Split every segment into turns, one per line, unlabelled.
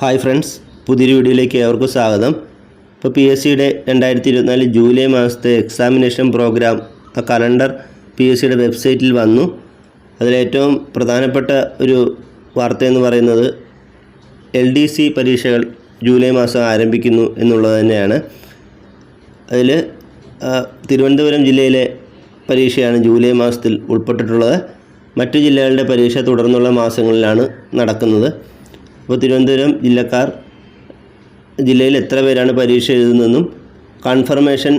Hi friends പുതിയൊരു വീഡിയോയിലേക്ക് ഏവർക്കും സ്വാഗതം. ഇപ്പോൾ പി എസ് സിയുടെ രണ്ടായിരത്തി ഇരുപത്തിനാല് ജൂലൈ മാസത്തെ എക്സാമിനേഷൻ പ്രോഗ്രാം ആ കലണ്ടർ പി എസ് സിയുടെ വെബ്സൈറ്റിൽ വന്നു. അതിലേറ്റവും പ്രധാനപ്പെട്ട ഒരു വാർത്തയെന്ന് പറയുന്നത് എൽ ഡി സി പരീക്ഷകൾ ജൂലൈ മാസം ആരംഭിക്കുന്നു എന്നുള്ളത് തന്നെയാണ്. അതിൽ തിരുവനന്തപുരം ജില്ലയിലെ പരീക്ഷയാണ് ജൂലൈ മാസത്തിൽ ഉൾപ്പെട്ടിട്ടുള്ളത്. മറ്റു ജില്ലകളുടെ പരീക്ഷ തുടർന്നുള്ള മാസങ്ങളിലാണ് നടക്കുന്നത്. അപ്പോൾ തിരുവനന്തപുരം ജില്ലക്കാർ ജില്ലയിൽ എത്ര പേരാണ് പരീക്ഷ എഴുതുന്നതെന്നും കൺഫർമേഷൻ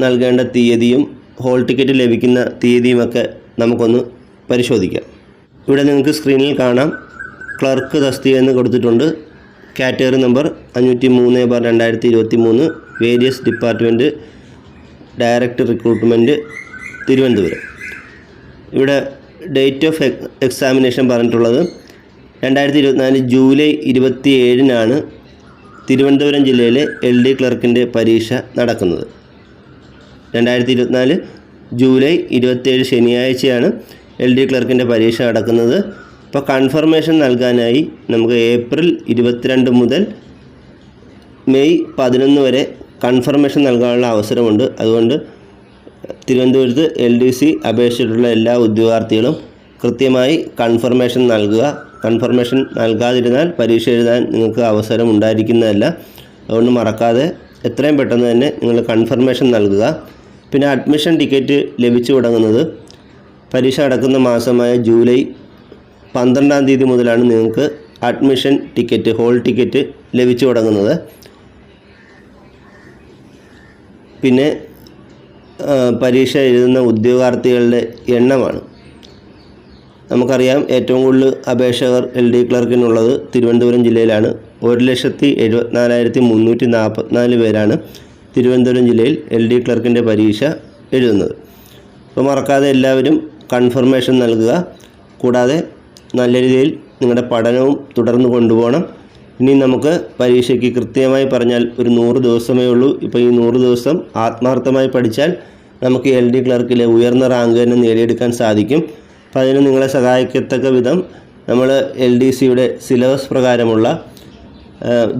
നൽകേണ്ട തീയതിയും ഹോൾ ടിക്കറ്റ് ലഭിക്കുന്ന തീയതിയുമൊക്കെ നമുക്കൊന്ന് പരിശോധിക്കാം. ഇവിടെ നിങ്ങൾക്ക് സ്ക്രീനിൽ കാണാം. ക്ലർക്ക് തസ്തിക എന്ന് കൊടുത്തിട്ടുണ്ട്. കാറ്റഗറി നമ്പർ അഞ്ഞൂറ്റി മൂന്ന് ബാർ രണ്ടായിരത്തി ഇരുപത്തി മൂന്ന് various department direct recruitment Thiruvananthapuram. ഇവിടെ ഡേറ്റ് ഓഫ് എക്സാമിനേഷൻ പറഞ്ഞിട്ടുള്ളത് രണ്ടായിരത്തി ഇരുപത്തിനാല് ജൂലൈ ഇരുപത്തി ഏഴിനാണ് തിരുവനന്തപുരം ജില്ലയിലെ എൽ ഡി ക്ലർക്കിന്റെ പരീക്ഷ നടക്കുന്നത്. രണ്ടായിരത്തി ഇരുപത്തിനാല് ജൂലൈ ഇരുപത്തേഴ് ശനിയാഴ്ചയാണ് എൽ ഡി ക്ലർക്കിന്റെ പരീക്ഷ നടക്കുന്നത്. അപ്പോൾ കൺഫർമേഷൻ നൽകാനായി നമുക്ക് ഏപ്രിൽ ഇരുപത്തിരണ്ട് മുതൽ മെയ് പതിനൊന്ന് വരെ കൺഫർമേഷൻ നൽകാനുള്ള അവസരമുണ്ട്. അതുകൊണ്ട് തിരുവനന്തപുരത്ത് എൽ ഡി സി അപേക്ഷിച്ചിട്ടുള്ള എല്ലാ ഉദ്യോഗാർത്ഥികളും കൃത്യമായി കൺഫർമേഷൻ നൽകുക. കൺഫർമേഷൻ നൽകാതിരുന്നാൽ പരീക്ഷ എഴുതാൻ നിങ്ങൾക്ക് അവസരം ഉണ്ടായിരിക്കുന്നതല്ല. അതുകൊണ്ട് മറക്കാതെ എത്രയും പെട്ടെന്ന് തന്നെ നിങ്ങൾ കൺഫർമേഷൻ നൽകുക. പിന്നെ അഡ്മിഷൻ ടിക്കറ്റ് ലഭിച്ചു തുടങ്ങുന്നത് പരീക്ഷ നടക്കുന്ന മാസമായ ജൂലൈ പന്ത്രണ്ടാം തീയതി മുതലാണ് നിങ്ങൾക്ക് അഡ്മിഷൻ ടിക്കറ്റ് ഹോൾ ടിക്കറ്റ് ലഭിച്ചു തുടങ്ങുന്നത്. പിന്നെ പരീക്ഷ എഴുതുന്ന ഉദ്യോഗാർത്ഥികളുടെ എണ്ണമാണ്. നമുക്കറിയാം ഏറ്റവും കൂടുതൽ അപേക്ഷകർ എൽ ഡി ക്ലർക്കിനുള്ളത് തിരുവനന്തപുരം ജില്ലയിലാണ്. ഒരു ലക്ഷത്തി എഴുപത്തിനാലായിരത്തി മുന്നൂറ്റി നാൽപ്പത്തിനാല് പേരാണ് തിരുവനന്തപുരം ജില്ലയിൽ എൽ ഡി ക്ലർക്കിന്റെ പരീക്ഷ എഴുതുന്നത്. അപ്പോൾ മറക്കാതെ എല്ലാവരും കൺഫർമേഷൻ നൽകുക. കൂടാതെ നല്ല രീതിയിൽ നിങ്ങളുടെ പഠനവും തുടർന്ന് കൊണ്ടുപോകണം. ഇനി നമുക്ക് പരീക്ഷയ്ക്ക് കൃത്യമായി പറഞ്ഞാൽ ഒരു നൂറ് ദിവസമേ ഉള്ളൂ. ഇപ്പോൾ ഈ നൂറ് ദിവസം ആത്മാർത്ഥമായി പഠിച്ചാൽ നമുക്ക് എൽ ഡി ക്ലർക്കിലെ ഉയർന്ന റാങ്ക് തന്നെ നേടിയെടുക്കാൻ സാധിക്കും. അപ്പോൾ അതിന് നിങ്ങളെ സഹായിക്കത്തക്ക വിധം നമ്മൾ എൽ ഡി സിയുടെ സിലബസ് പ്രകാരമുള്ള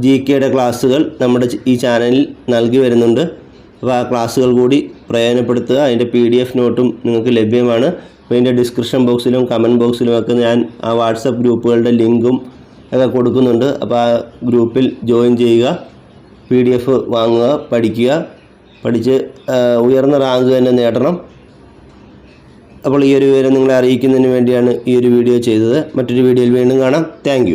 ജി കെയുടെ ക്ലാസ്സുകൾ നമ്മുടെ ഈ ചാനലിൽ നൽകി വരുന്നുണ്ട്. അപ്പോൾ ആ ക്ലാസ്സുകൾ കൂടി പ്രയോജനപ്പെടുത്തുക. അതിന്റെ പി ഡി എഫ് നോട്ടും നിങ്ങൾക്ക് ലഭ്യമാണ്. അപ്പോൾ ഇതിന്റെ ഡിസ്ക്രിപ്ഷൻ ബോക്സിലും കമന്റ് ബോക്സിലും ഒക്കെ ഞാൻ ആ വാട്സപ്പ് ഗ്രൂപ്പുകളുടെ ലിങ്കും ഒക്കെ കൊടുക്കുന്നുണ്ട്. അപ്പോൾ ആ ഗ്രൂപ്പിൽ ജോയിൻ ചെയ്യുക പി ഡി എഫ് വാങ്ങുക പഠിക്കുക. പഠിച്ച് ഉയർന്ന റാങ്ക് തന്നെ നേടണം. അപ്പോൾ ഈ ഒരു വിവരം നിങ്ങളെ അറിയിക്കുന്നതിന് വേണ്ടിയാണ് ഈ ഒരു വീഡിയോ ചെയ്തത്. മറ്റൊരു വീഡിയോയിൽ വീണ്ടും കാണാം. താങ്ക്